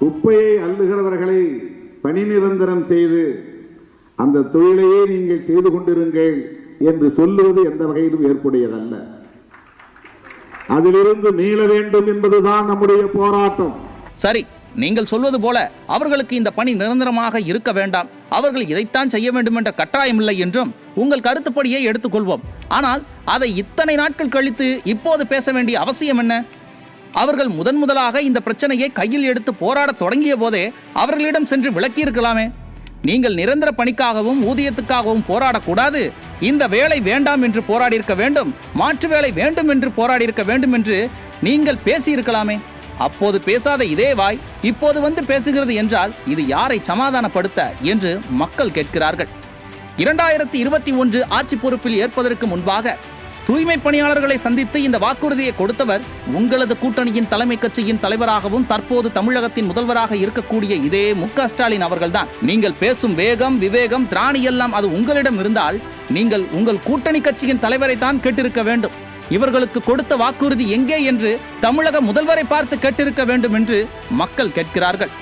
குப்பையை அள்ளுகிறவர்களை பணி நிரந்தரம் செய்து அந்த தொழிலையே நீங்கள் செய்து கொண்டிருங்கள் என்று சொல்லுவது எந்த வகையிலும் ஏற்புடையதல்ல. அதிலிருந்து மீள வேண்டும் என்பதுதான் நம்முடைய போராட்டம். சரி நீங்கள் சொல்வது போல அவர்களுக்கு இந்த பணி நிரந்தரமாக இருக்க வேண்டாம். அவர்கள் இதைத்தான் செய்ய வேண்டும் என்ற கட்டாயமில்லை என்றும் உங்கள் கருத்துப்படியே எடுத்துக்கொள்வோம். ஆனால் அதை இத்தனை நாட்கள் கழித்து இப்போது பேச வேண்டிய அவசியம் என்ன? அவர்கள் முதன் முதலாக இந்த பிரச்சனையை கையில் எடுத்து போராட தொடங்கிய போதே அவர்களிடம் சென்று விளக்கியிருக்கலாமே. நீங்கள் நிரந்தர பணிக்காகவும் ஊதியத்துக்காகவும் போராடக்கூடாது. இந்த வேலை வேண்டாம் என்று போராடியிருக்க வேண்டும். மாற்று வேலை வேண்டும் என்று போராடியிருக்க வேண்டும் என்று நீங்கள் பேசியிருக்கலாமே. அப்போது பேசாத இதே வாய் இப்போது வந்து பேசுகிறது என்றால் இது யாரை சமாதானப்படுத்த என்று மக்கள் கேட்கிறார்கள். இரண்டாயிரத்தி இருபத்தி ஒன்று ஆட்சி பொறுப்பில் ஏற்பதற்கு முன்பாக தூய்மை பணியாளர்களை சந்தித்து இந்த வாக்குறுதியை கொடுத்தவர் உங்களது கூட்டணியின் தலைமை கட்சியின் தலைவராகவும் தற்போது தமிழகத்தின் முதல்வராக இருக்கக்கூடிய இதே மு க ஸ்டாலின் அவர்கள்தான். நீங்கள் பேசும் வேகம் விவேகம் திராணி எல்லாம் அது உங்களிடம் இருந்தால் நீங்கள் உங்கள் கூட்டணி கட்சியின் தலைவரை தான் கேட்டிருக்க வேண்டும். இவர்களுக்கு கொடுத்த வாக்குறுதி எங்கே என்று தமிழக முதல்வரை பார்த்து கேட்டிருக்க வேண்டும் என்று மக்கள் கேட்கிறார்கள்.